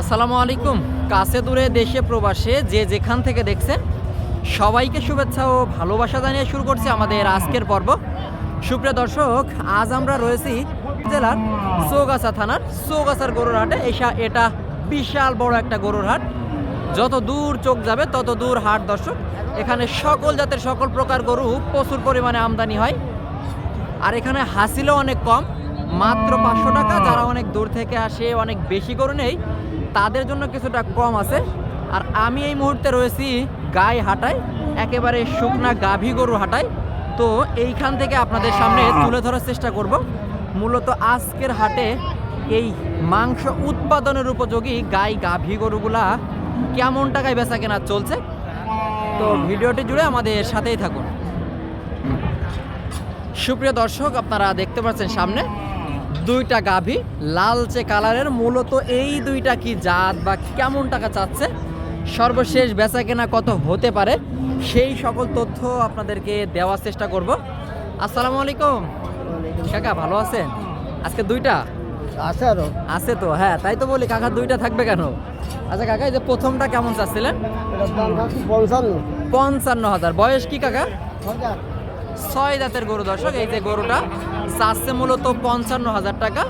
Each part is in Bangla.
আসসালামু আলাইকুম। কাছে দূরে দেশে প্রবাসে যে যেখান থেকে দেখছেন, সবাইকে শুভেচ্ছা ও ভালোবাসা জানিয়ে শুরু করছি আমাদের আজকের পর্ব। সুপ্রিয় দর্শক, আজ আমরা রয়েছি জেলার চৌগাছা থানার চৌগাছার গরুর হাটে। এসা, এটা বিশাল বড় একটা গরুর হাট। যত দূর চোখ যাবে, তত দূর হাট দর্শক। এখানে সকল জাতের সকল প্রকার গরু প্রচুর পরিমাণে আমদানি হয়। আর এখানে হাসিলও অনেক কম, মাত্র পাঁচশো টাকা। যারা অনেক দূর থেকে আসে, অনেক বেশি গরু নেই তাদের জন্য কিছুটা কম আছে। আর আমি এই মুহূর্তে রয়েছি গায়ে হাটায় একেবারে শুকনা গাভী গরু হাটায়। তো এইখান থেকে আপনাদের সামনে তুলে ধরার চেষ্টা করব। মূলত আজকের হাটে এই মাংস উৎপাদনের উপযোগী গাই গাভী গরুগুলা কেমন টাকায় বেচা কেনা চলছে? তো ভিডিওটি জুড়ে আমাদের সাথেই থাকুন। সুপ্রিয় দর্শক আপনারা দেখতে পাচ্ছেন সামনে দুইটা গাভী লালচে কালারের মূলত এই দুইটা কি জাত বা কেমন টাকা চাচ্ছে? সর্বশেষ বেচা কেনা কত হতে পারে? সেই সকল তথ্য আপনাদেরকে দেওয়ার চেষ্টা করব। আসসালামু আলাইকুম। কাকা ভালো আছেন? আজকে দুইটা? আছে আরও। আছে তো হ্যাঁ তাই তো বলি কাকা দুইটা থাকবে কেন? আচ্ছা কাকা এই যে প্রথমটা কেমন চাচ্ছিলেন? পঞ্চান্ন। পঞ্চান্ন হাজার। বয়স কি কাকা? ছয় দাঁতের গরু দর্শক এই যে গরুটা চাচ্ছে মূলত পঞ্চান্ন হাজার টাকা।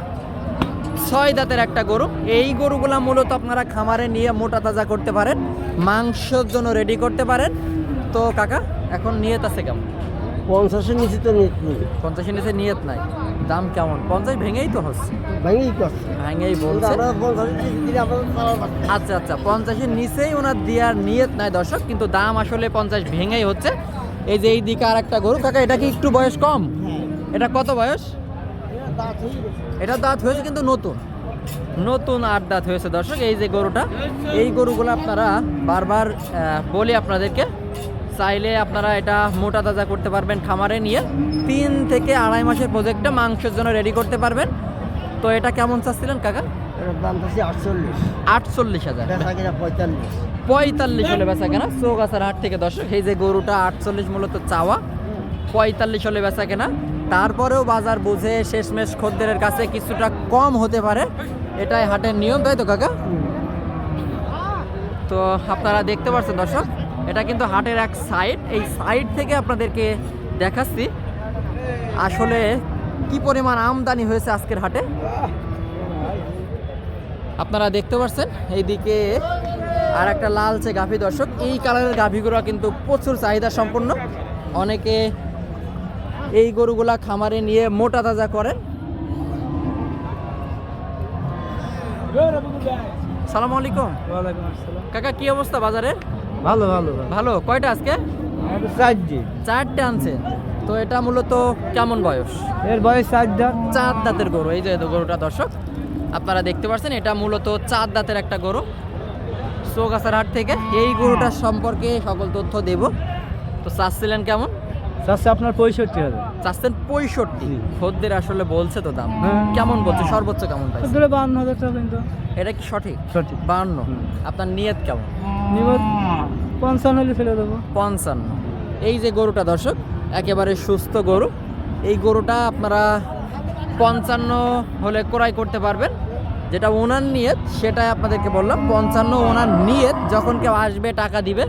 ছয় দাঁতের একটা গরু। এই গরুগুলা মূলত আপনারা খামারে নিয়ে মোটা তাজা করতে পারেন মাংসের জন্য রেডি করতে পারেন। তো কাকা এখন নিয়ত আছে কেমন? পঞ্চাশের নিচে তো নিত নেই। পঞ্চাশের নিচে নিয়ত নাই। দাম কেমন? পঞ্চাশ ভেঙেই তো হচ্ছে। ভেঙেই করছে ভেঙেই বলছে। আচ্ছা আচ্ছা পঞ্চাশের নিচেই ওনার দেওয়ার নিয়ত নাই দর্শক কিন্তু দাম আসলে পঞ্চাশ ভেঙেই হচ্ছে। এই যে এই দিকে আর একটা গরু। কাকা এটা কি একটু বয়স কম? এটা কত বয়স? এটা দাঁত হয়ে হয়েছে কিন্তু নতুন। নতুন আট দাঁত হয়েছে দর্শক এই যে গরুটা। এই গরুগুলো আপনারা বারবার বলি আপনাদেরকে চাইলে আপনারা এটা মোটা তাজা করতে পারবেন খামারে নিয়ে। তিন থেকে আড়াই মাসের প্রজেক্টে মাংসের জন্য রেডি করতে পারবেন। তো এটা কেমন চাচ্ছিলেন কাকা? দাম আটচল্লিশ। আটচল্লিশ হাজার। পঁয়তাল্লিশ। পঁয়তাল্লিশ হলে বেচা কেনা, চৌগাছার হাট থেকে দর্শক, এই যে গরুটা আটচল্লিশ মূলত চাওয়া, পঁয়তাল্লিশ হলে বেচা কেনা। তারপরেও বাজার বুঝে শেষমেশ খদ্দেরের কাছে কিছুটা কম হতে পারে, এটাই হাটের নিয়ম, তাই তো কাকা? তো আপনারা দেখতে পাচ্ছেন দর্শক, এটা কিন্তু হাটের এক সাইড এই সাইড থেকে আপনাদেরকে দেখাচ্ছি, আসলে কি পরিমাণ আমদানি হয়েছে আজকের হাটে? আপনারা দেখতে পাচ্ছেন এইদিকে আর একটা লালচে গাভী দর্শক এই কালারের গাভীগুলো কিন্তু প্রচুর চাহিদা সম্পন্ন। অনেকে এই গরুগুলা খামারে নিয়ে মোটা তাজা করেন। সালাম আলাইকুম। কাকা কি অবস্থা বাজারে? ভালো ভালো ভালো। কয়টা আজকে? চারটি। চারটে আনছে। তো এটা মূলত কেমন বয়স? এর বয়স চার দাঁত। চার দাঁতের গরু এই যে গরুটা দর্শক আপনারা দেখতে পাচ্ছেন এটা মূলত চার দাঁতের একটা গরু। চৌগাছার হাট থেকে এই গরুটার সম্পর্কে সকল তথ্য দেব। তো চাচ্ছিলেন কেমন? চাচ্ছে আপনার পঁয়ষট্টি হাজার। চাচ্ছেন পঁয়ষট্টি। খদ্দের আসলে বলছে তো দাম। হ্যাঁ। কেমন বলছে? সর্বোচ্চ কেমন পাইছে? ধরে বান্ন হাজার টাকা কিন্তু। এটা কি সঠিক? সঠিক। বাহান্ন। আপনার নিয়ত কেমন? নিব পঞ্চান্ন হলে ফেলে দেবো। পঞ্চান্ন। এই যে গরুটা দর্শক একেবারে সুস্থ গরু। এই গরুটা আপনারা পঞ্চান্ন হলে ক্রয় করতে পারবেন। যেটা ওনার নিয়ত সেটাই আপনাদেরকে বললাম। পঞ্চান্ন ওনার নিয়ত যখন কেউ আসবে টাকা দিবে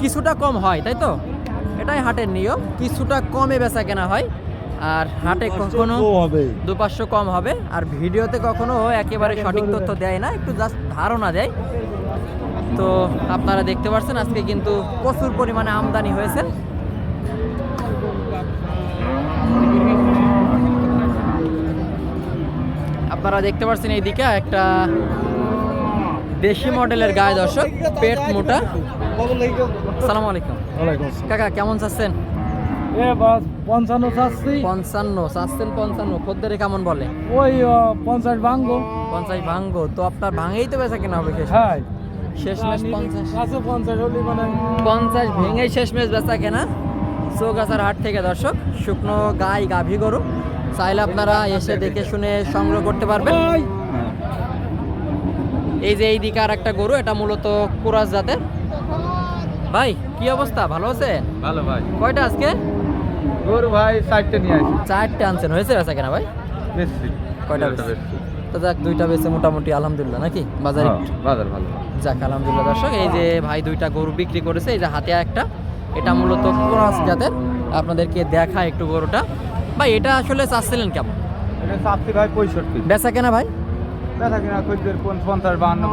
কিছুটা কম হয় তাই তো? এটাই হাটের নিয়ম কিছুটা কমে বেচা কেনা হয়। আর হাটে কখনো পাঁচশো কম হবে। আর ভিডিওতে কখনো একেবারে সঠিক তথ্য দেয় না একটু জাস্ট ধারণা দেয়। তো আপনারা দেখতে পাচ্ছেন আজকে কিন্তু প্রচুর পরিমাণে আমদানি হয়েছে। আপনারা দেখতে পাচ্ছেন এইদিকে একটা দেশি মডেলের গায়ে দর্শক পেট মোটা। সালাম আলাইকুম। কাকা কেমন চাচ্ছেন? পঞ্চান্ন চাচ্ছি। পঞ্চান্ন চাচ্ছেন পঞ্চান্ন খদ্দের কেমন বলে? ওই পঞ্চাশ ভাঙ্গো পঞ্চাশ ভাঙ্গো তো আপনার ভাঙেই তো বেচা কেনা হবে হ্যাঁ। পঞ্চাশ। পঞ্চাশ হলে মানে পঞ্চাশ ভেঙেই শেষ ম্যাচ বেচা কেনা। চৌগাছার হাট থেকে দর্শক শুকনো গাই গাভী গরু। চাইলে আপনারা এসে দেখে শুনে সংগ্রহ করতে পারবেন। এই যে এই দিকে আর একটা গরু এটা মূলত কুরাস জাতের। ভাই কি অবস্থা? ভালো আছে? ভালো ভাই। কয়টা আজকে? গরু ভাই চারটে নিয়ে আসি। চারটে আনছেন। হয়েছে বেচা কেনা ভাই? বেশি কয়টা বেশি? তো যাক দুইটা বেছে মোটামুটি আলহামদুলিল্লাহ নাকি? বাজারে হ্যাঁ, বাজার ভালো। যাক আলহামদুলিল্লাহ দর্শক এই যে ভাই দুইটা গরু বিক্রি করেছে এই যে হাতে একটা। এটা মূলত ক্রস জাতের। আপনাদেরকে দেখা একটু গরুটা। ভাই এটা আসলে চাচ্ছিলেন কেমন? এটা চাচ্ছি ভাই পঁয়ষট্টি। বেচা কেনা ভাই? পঞ্চাশ বাহান্ন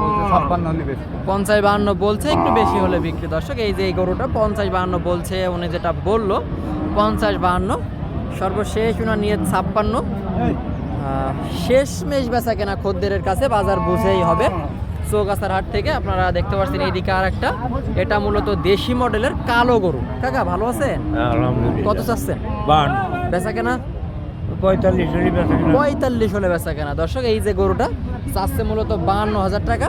বলছে বাহান্ন একটু বেশি হলে বিক্রি। দর্শক এই যে এই গরুটা পঞ্চাশ বাহান্ন বলছে উনি যেটা বলল পঞ্চাশ বাহান্ন সর্বশেষ উনার নিয়ে ছাপ্পান্ন। শেষ মেশ বেচা কেনা খদ্দেরের কাছে বাজার বুঝেই হবে। চৌগাছার হাট থেকে আপনারা দেখতে পাচ্ছেন এইদিকে আর একটা এটা মূলত দেশি মডেলের কালো গরু। কাকা ভালো আছেন? কত চাচ্ছেন? বান বেচা কেনা পঁয়তাল্লিশ হলে বেচা কিনা পঁয়তাল্লিশ হলে বেচা কেনা দর্শক এই যে গরুটা চাচ্ছে মূলত বাহান্ন হাজার টাকা।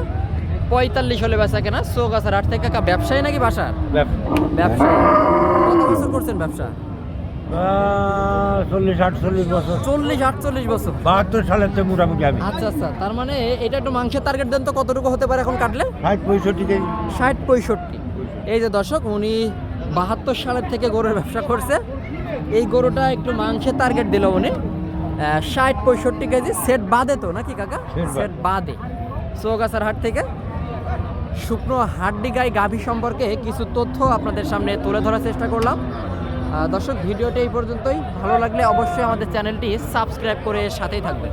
পঁয়তাল্লিশ হলে বেচা কেনা চৌগাছার আট থেকে কাকা ব্যবসায়ী নাকি বাসার? ব্যবসায়ী। কত বছর করছেন ব্যবসা? চল্লিশ আটচল্লিশ বছর। চল্লিশ আটচল্লিশ বছর। বাহাত্তর সালের থেকে মোটামুটি আমি। আচ্ছা আচ্ছা। তার মানে এটা একটু মাংসের টার্গেট দেন তো কতটুকু হতে পারে এখন কাটলে? ষাট পঁয়ষট্টি কেজি। ষাট পঁয়ষট্টি। এই যে দর্শক উনি বাহাত্তর সালের থেকে গরুর ব্যবসা করছে। এই গরুটা একটু মাংসের টার্গেট দিল উনি। ষাট পঁয়ষট্টি কেজি সেট বাদে তো নাকি কাকা? সেট বাদে। চৌগাছার হাট থেকে শুকনো হাড্ডি গাই গাভী সম্পর্কে কিছু তথ্য আপনাদের সামনে তুলে ধরার চেষ্টা করলাম। দর্শক ভিডিওটি এই পর্যন্তই। ভালো লাগলে অবশ্যই আমাদের চ্যানেলটি সাবস্ক্রাইব করে সাথেই থাকবেন।